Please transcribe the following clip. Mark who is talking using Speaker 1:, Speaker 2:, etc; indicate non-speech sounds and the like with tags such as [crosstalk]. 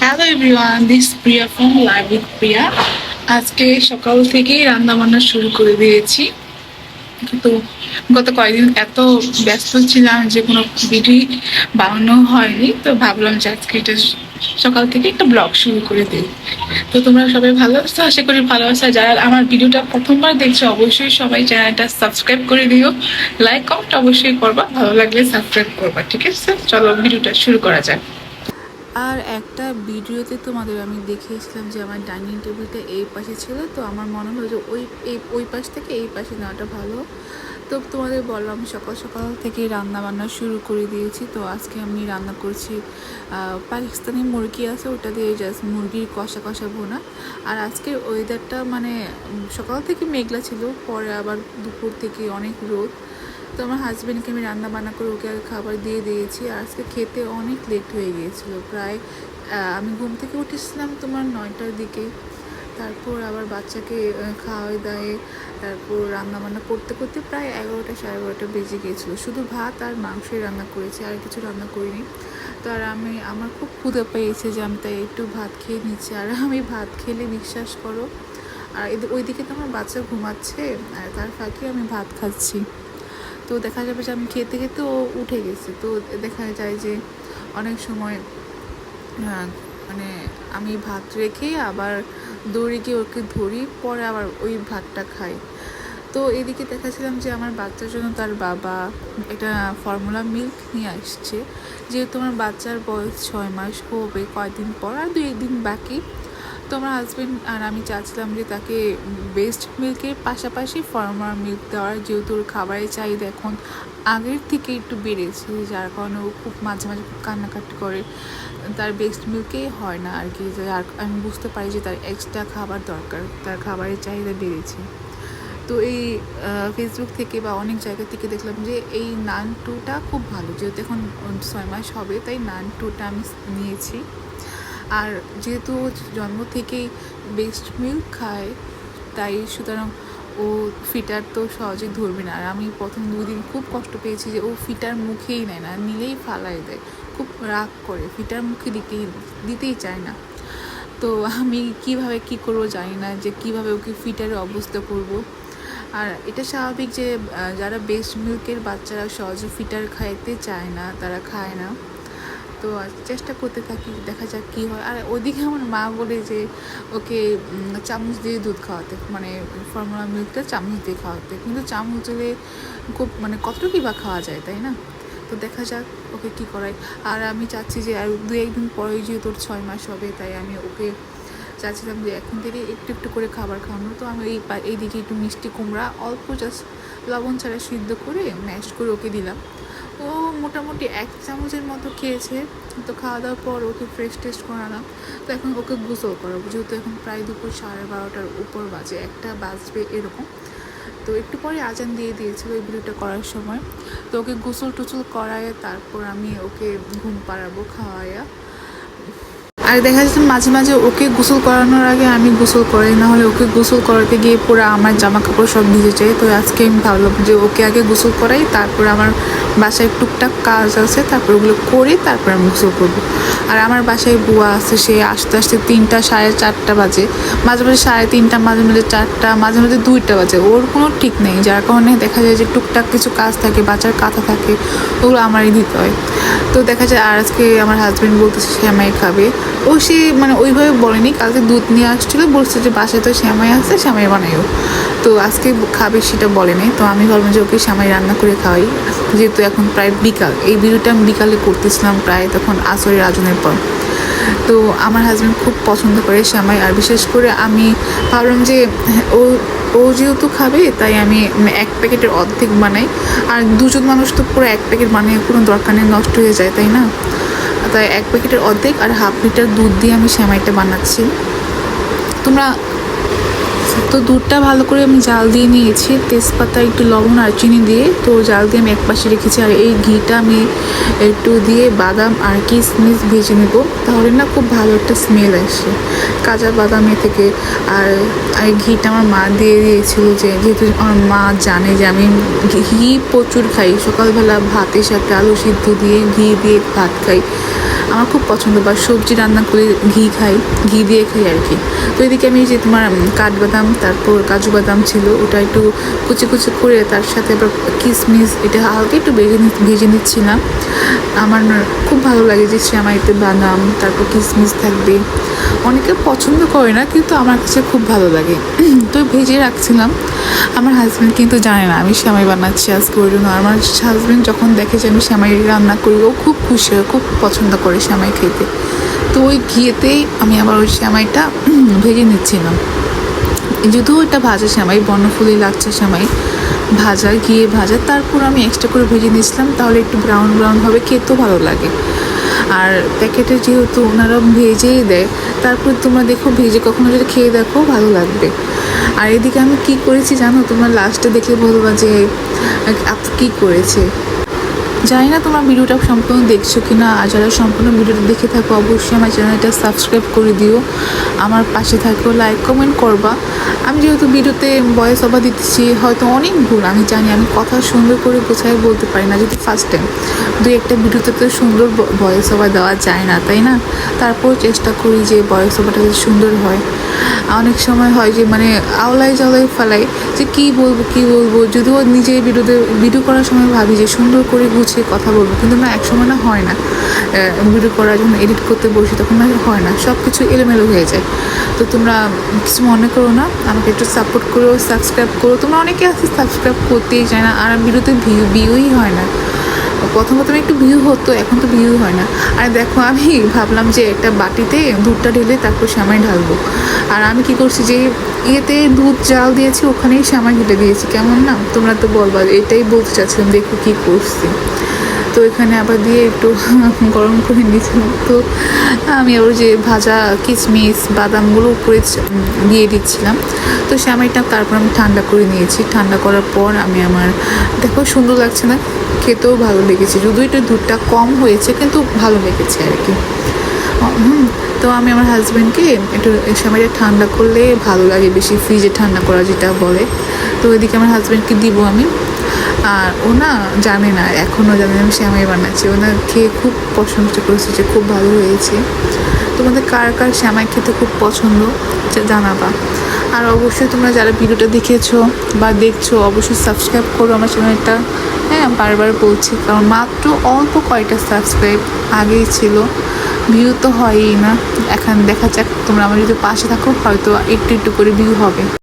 Speaker 1: Hello everyone this Priya from live with Priya আজকে সকাল থেকেই রান্না বান্না শুরু করে দিয়েছি। তো গত কয়েকদিন এত ব্যস্ত ছিলাম যে কোনো ভিডিও বানানো হয়নি, তো ভাবলাম যে আজকে এটা সকাল থেকে একটা ব্লগ শুরু করে দিই। তো তোমরা সবাই ভালো আছো? আশা করি ভালো আছো। যারা আমার ভিডিওটা প্রথমবার দেখছ, অবশ্যই সবাই চ্যানেলটা সাবস্ক্রাইব করে দিও। লাইক, কমেন্ট অবশ্যই করবা। ভালো লাগলে সাবস্ক্রাইব করবা, ঠিক আছে? চলো ভিডিওটা শুরু করা যাক।
Speaker 2: আর একটা ভিডিওতে তোমাদের আমি দেখিয়েছিলাম যে আমার ডাইনিং টেবিলটা এই পাশে ছিল, তো আমার মনে হলো যে ওই, এই, ওই পাশ থেকে এই পাশে নেওয়াটা ভালো। তো তোমাদের বললাম সকাল সকাল থেকে রান্না বান্না শুরু করে দিয়েছি, তো আজকে আমি রান্না করছি পাকিস্তানি মুরগি আছে, ওটা দিয়ে জাস্ট মুরগির কষা কষা ভোনা। আর আজকের ওয়েদারটা মানে সকাল থেকে মেঘলা ছিল, পরে আবার দুপুর থেকে অনেক রোদ। তো আমার হাজব্যান্ডকে আমি রান্না বান্না করে ওকে আগে খাবার দিয়ে দিয়েছি। আর আজকে খেতে অনেক লেট হয়ে গিয়েছিল। প্রায় আমি ঘুম থেকে উঠেছিলাম তোমার নয়টার দিকে। তারপর আবার বাচ্চাকে খাওয়াই দাওয়াই তারপর রান্না বান্না করতে করতে প্রায় এগারোটা সাড়ে এগারোটা বেজে গিয়েছিল। শুধু ভাত আর মাংসই রান্না করেছি, আর কিছু রান্না করিনি। তো আর আমি, আমার খুব ক্ষুদে পেয়েছে যে আমি তাই একটু ভাত খেয়ে নিচ্ছি। আর [laughs] আমি ভাত খেলে বিশ্বাস করো। আর ওইদিকে তো আমার বাচ্চা ঘুমাচ্ছে, আর তার ফাঁকে আমি ভাত খাচ্ছি। তো দেখা যাবে যে আমি খেতে খেতে ও উঠে গেছে। তো দেখা যায় যে অনেক সময় মানে আমি ভাত রেখে আবার দড়ি গিয়ে ওকে ধরি, পরে আবার ওই ভাতটা খাই। তো এদিকে দেখাছিলাম যে আমার বাচ্চার জন্য তার বাবা একটা ফর্মুলা মিল্ক নিয়ে আসছে। যেহেতু আমার বাচ্চার বয়স ছয় মাস হবে কয়দিন পর? আর দুই একদিন বাকি। তো আমার হাজব্যান্ড আর আমি চাচ্ছিলাম যে তাকে বেস্ট মিল্কের পাশাপাশি ফর্মার মিল্ক দেওয়ার, যেহেতু ওর খাবারের চাহিদা এখন আগের থেকে একটু বেড়েছে, যার কারণে ও খুব মাঝে মাঝে খুব কান্নাকাটি করে। তার বেস্ট মিল্কেই হয় না আর কি আর আমি বুঝতে পারি যে তার এক্সট্রা খাবার দরকার, তার খাবারের চাহিদা বেড়েছে। তো এই ফেসবুক থেকে বা অনেক জায়গা থেকে দেখলাম যে এই নান টুটা খুব ভালো, যেহেতু এখন ছয় মাস হবে, তাই নান টুটা আমি নিয়েছি। আর যেহেতু ও জন্ম থেকেই বেস্ট মিল্ক খায়, তাই সুতরাং ও ফিটার তো সহজে ধরবে না। আর আমি প্রথম দুদিন খুব কষ্ট পেয়েছি যে ও ফিটার মুখেই নেয় না, নিলেই ফালাই দেয়। খুব রাগ করে, ফিটার মুখে দিতেই দিতেই চায় না। তো আমি কীভাবে কি করব জানি না যে কীভাবে ওকে ফিটারে অবস্থা করব। আর এটা স্বাভাবিক যে যারা বেস্ট মিল্কের বাচ্চারা সহজে ফিটার খাইতে চায় না, তারা খায় না। তো চেষ্টা করতে থাকি, দেখা যাক কী হয়। আর ওদিকে আমার মা বলে যে, ওকে চামচ দিয়ে দুধ খাওয়াতে মানে ফর্মুলা মিল্কটা চামচ দিয়ে খাওয়াতে। কিন্তু চামচ দিলে খুব মানে কতটুকুই বা খাওয়া যায়, তাই না? তো দেখা যাক ওকে কী করাই আর আমি চাচ্ছি যে, আর দু একদিন পরেই যেহেতু তোর ছয় মাস হবে, তাই আমি ওকে চাচ্ছিলাম যে, এখন থেকে একটু একটু করে খাবার খাওয়ানো। তো আমি এই এইদিকে একটু মিষ্টি কুমড়া, অল্প জাস্ট লবণ ছাড়া সিদ্ধ করে ম্যাশ করে ওকে দিলাম। ও মোটামুটি এক চামচের মতো খেয়েছে তো খাওয়া দাওয়ার পর ওকে ফ্রেশ টেস্ট করালাম। তো এখন ওকে গোসল করাবো, যেহেতু এখন প্রায় দুপুর সাড়ে বারোটার উপর বাজে, একটা বাজবে এরকম। তো একটু পরে আজান দিয়ে দিয়েছিল এই ভিডিওটা করার সময়। তো ওকে গোসল টুসল করায় তারপর আমি ওকে ঘুম পাড়াবো খাওয়াইয়া আর দেখা যাচ্ছে মাঝে মাঝে ওকে গোসল করানোর আগে আমি গোসল করাই না হলে ওকে গোসল করাতে গিয়ে পুরো আমার জামা কাপড় সব ভিজে যায়। তো আজকে আমি ভাবলাম যে ওকে আগে গোসল করাই, তারপর আমার বাসায় টুকটাক কাজ আছে, তারপর ওগুলো করে তারপর আমি গোসল করব। আর আমার বাসায় বুয়া আছে, সে আস্তে আস্তে তিনটা সাড়ে চারটা বাজে। মাঝে মাঝে সাড়ে তিনটা, মাঝে মাঝে চারটা, মাঝে মাঝে দুইটা বাজে। ওর কোনো ঠিক নেই, যার কারণে দেখা যায় যে টুকটাক কিছু কাজ থাকে বাচ্চার কাঁথা থাকে, ওগুলো আমারই দিতে হয়। তো দেখা যায় আর আজকে আমার হাজব্যান্ড বলতেছে সে আমায় খাবে। ও সে মানে ওইভাবে বলেনি, কালকে দুধ নিয়ে আসছিল, বলছে যে বাসায় তো শ্যামাই আছে, শ্যামাই বানাইও। তো আজকে খাবে সেটা বলেনি, তো আমি ভাবলাম যে ওকে শ্যামাই রান্না করে খাওয়াই, যেহেতু এখন প্রায় বিকাল। এই ভিডিওটা আমি বিকালে করতেছিলাম প্রায় তখন আসরের আজনের পর। তো আমার হাজব্যান্ড খুব পছন্দ করে শ্যামাই, আর বিশেষ করে আমি ভাবলাম যে ও ও যেহেতু খাবে, তাই আমি এক প্যাকেটের অর্ধেক বানাই। আর দুজন মানুষ তো পুরো এক প্যাকেট বানিয়ে কোনো দরকার নেই, নষ্ট হয়ে যায়, তাই না? তাই এক প্যাকেটের অর্ধেক আর হাফ লিটার দুধ দিয়ে আমি শ্যামাইটা বানাচ্ছি। তোমরা তো দুধটা ভালো করে আমি জাল দিয়ে নিয়েছি, তেজপাতা, একটু লবণ আর চিনি দিয়ে। তো জাল দিয়ে আমি এক পাশে রেখেছি আর এই ঘিটা আমি একটু দিয়ে বাদাম আর কিশমিশ ভেজে নেব। তাহলে না খুব ভালো একটা স্মেল আসে। কাঁচা বাদামে থেকে। আর এই ঘিটা আমার মা দিয়ে দিয়েছিল যে, যেহেতু আমার মা জানে যে আমি ঘি প্রচুর খাই, সকালবেলা ভাতের সাথে আলু সিদ্ধ দিয়ে ঘি দিয়ে ভাত খাই। আমার খুব পছন্দ বা সবজি রান্না করে ঘি খাই, ঘি দিয়ে খাই আর কি। তো এদিকে আমি যে তোমার কাঠবাদাম তারপর কাজু বাদাম ছিল, ওটা একটু কুচি কুচি করে তার সাথে আবার কিশমিশ এটা হালকা একটু ভেজে ভেজে নিচ্ছিলাম। আমার খুব ভালো লাগে যে শ্যামাইতে বাদাম, তারপর কিশমিশ থাকবে। অনেকে পছন্দ করে না, কিন্তু আমার কাছে খুব ভালো লাগে। [clears throat] তো ভেজে রাখছিলাম। আমার হাজব্যান্ড কিন্তু জানে না, আমি শ্যামাই বানাচ্ছি আজকে ওই জন্য। আমার হাজব্যান্ড যখন দেখে যে আমি শ্যামাই রান্না করি, ও খুব খুশি হয়, খুব পছন্দ করে শ্যামাই খেতে। তো ওই ঘিয়েতেই আমি আবার ওই শ্যামাইটা, [clears throat] ভেজে নিচ্ছিলাম। যদিও এটা ভাজা সেমাই, বর্ণফুলি লাগছে সেমাই, ভাজা গিয়ে ভাজা, তারপর আমি এক্সট্রা করে ভেজে নিয়েছিলাম, তাহলে একটু ব্রাউন ব্রাউন হবে, খেতেও ভালো লাগে। আর প্যাকেটে যেহেতু ওনারা ভেজেই দেয়, তারপর তোমরা দেখো ভেজে কখনো যদি খেয়ে দেখো, ভালো লাগবে। আর এদিকে আমি কি করেছি জানো? তোমরা লাস্টে দেখলে বলবা যে কী করেছে? জানি না তোমার ভিডিওটা সম্পূর্ণ দেখছ কি না আর যারা সম্পূর্ণ ভিডিওটা দেখে থাকো, অবশ্যই আমার চ্যানেলটা সাবস্ক্রাইব করে দিও। আমার পাশে থাকো লাইক কমেন্ট করবা। আমি যেহেতু ভিডিওতে বয়স অবা দিতেছি হয়তো অনেক ভুল, আমি জানি, আমি কথা সুন্দর করে গোছায় বলতে পারি না যদি ফার্স্ট টাইম দুই একটা ভিডিওতে তো সুন্দর বয়স অবা দেওয়া যায় না, তাই না? তারপর চেষ্টা করি যে বয়স অবাটা যাতে সুন্দর হয়। অনেক সময় হয় যে মানে আওলাই জাওলাই ফেলাই, যে কি বলব কি বলব, যদিও নিজে ভিডিওতে ভিডিও করার সময় ভাবি যে সুন্দর করে গুছিয়ে কথা বলব, কিন্তু না এক সময় না হয় না। ভিডিও করা যখন এডিট করতে বসি, তখন না হয় না সব কিছু এলোমেলো হয়ে যায়। তো তোমরা কিছু মনে করো না, আমাকে একটু সাপোর্ট করো সাবস্ক্রাইব করো। তোমরা অনেকে আছে সাবস্ক্রাইব করতেই চায় না, আর ভিডিওতে ভিউ ভিউই হয় না। প্রথম প্রথমে একটু ভিউ হতো, এখন তো ভিউ হয় না। আর দেখো, আমি ভাবলাম যে একটা বাটিতে দুধটা ঢেলে তারপর শ্যামাই ঢালবো। আর আমি কি করছি যে, ইয়েতে দুধ, জাল দিয়েছি, ওখানেই শ্যামাই ঢেলে দিয়েছি। কেমন না? তোমরা তো বলবা, এটাই বলতে চাচ্ছিলাম, দেখো কী করছি। তো এখানে আবার দিয়ে একটু [laughs] গরম করে নিয়েছিলাম। তো আমি আবার যে ভাজা কিশমিশ, বাদামগুলো উপরে দিয়ে দিচ্ছিলাম। তো শ্যামাইটা তারপর আমি ঠান্ডা করে নিয়েছি। ঠান্ডা করার পর আমি আমার, দেখো, সুন্দর লাগছে না? খেতেও ভালো লেগেছে। যদিও একটু দুধটা কম হয়েছে কিন্তু ভালো লেগেছে আর কি। হুম, তো আমি আমার হাজব্যান্ডকে একটু সময়টা ঠান্ডা করলে ভালো লাগে বেশি ফ্রিজে ঠান্ডা করা যেটা বলে। তো ওইদিকে আমার হাজব্যান্ডকে দিব আমি। আর ও না জানে না এখনও জানে না আমি শ্যামাই বানাচ্ছি। ও না খেয়ে খুব প্রশংসা করেছে যে খুব ভালো হয়েছে। তোমাদের কার কার শ্যামাই খেতে খুব পছন্দ জানাবা। আর অবশ্যই তোমরা যারা ভিডিওটা দেখেছ বা দেখছ, অবশ্যই সাবস্ক্রাইব করো আমার চ্যানেলটা হ্যাঁ বারবার বলছি, কারণ মাত্র অল্প কয়টা সাবস্ক্রাইব আগেই ছিল। ভিউ তো হয়ই না। এখন দেখা যাক, তোমরা আমার যদি পাশে থাকো, হয়তো একটু একটু করে ভিউ হবে।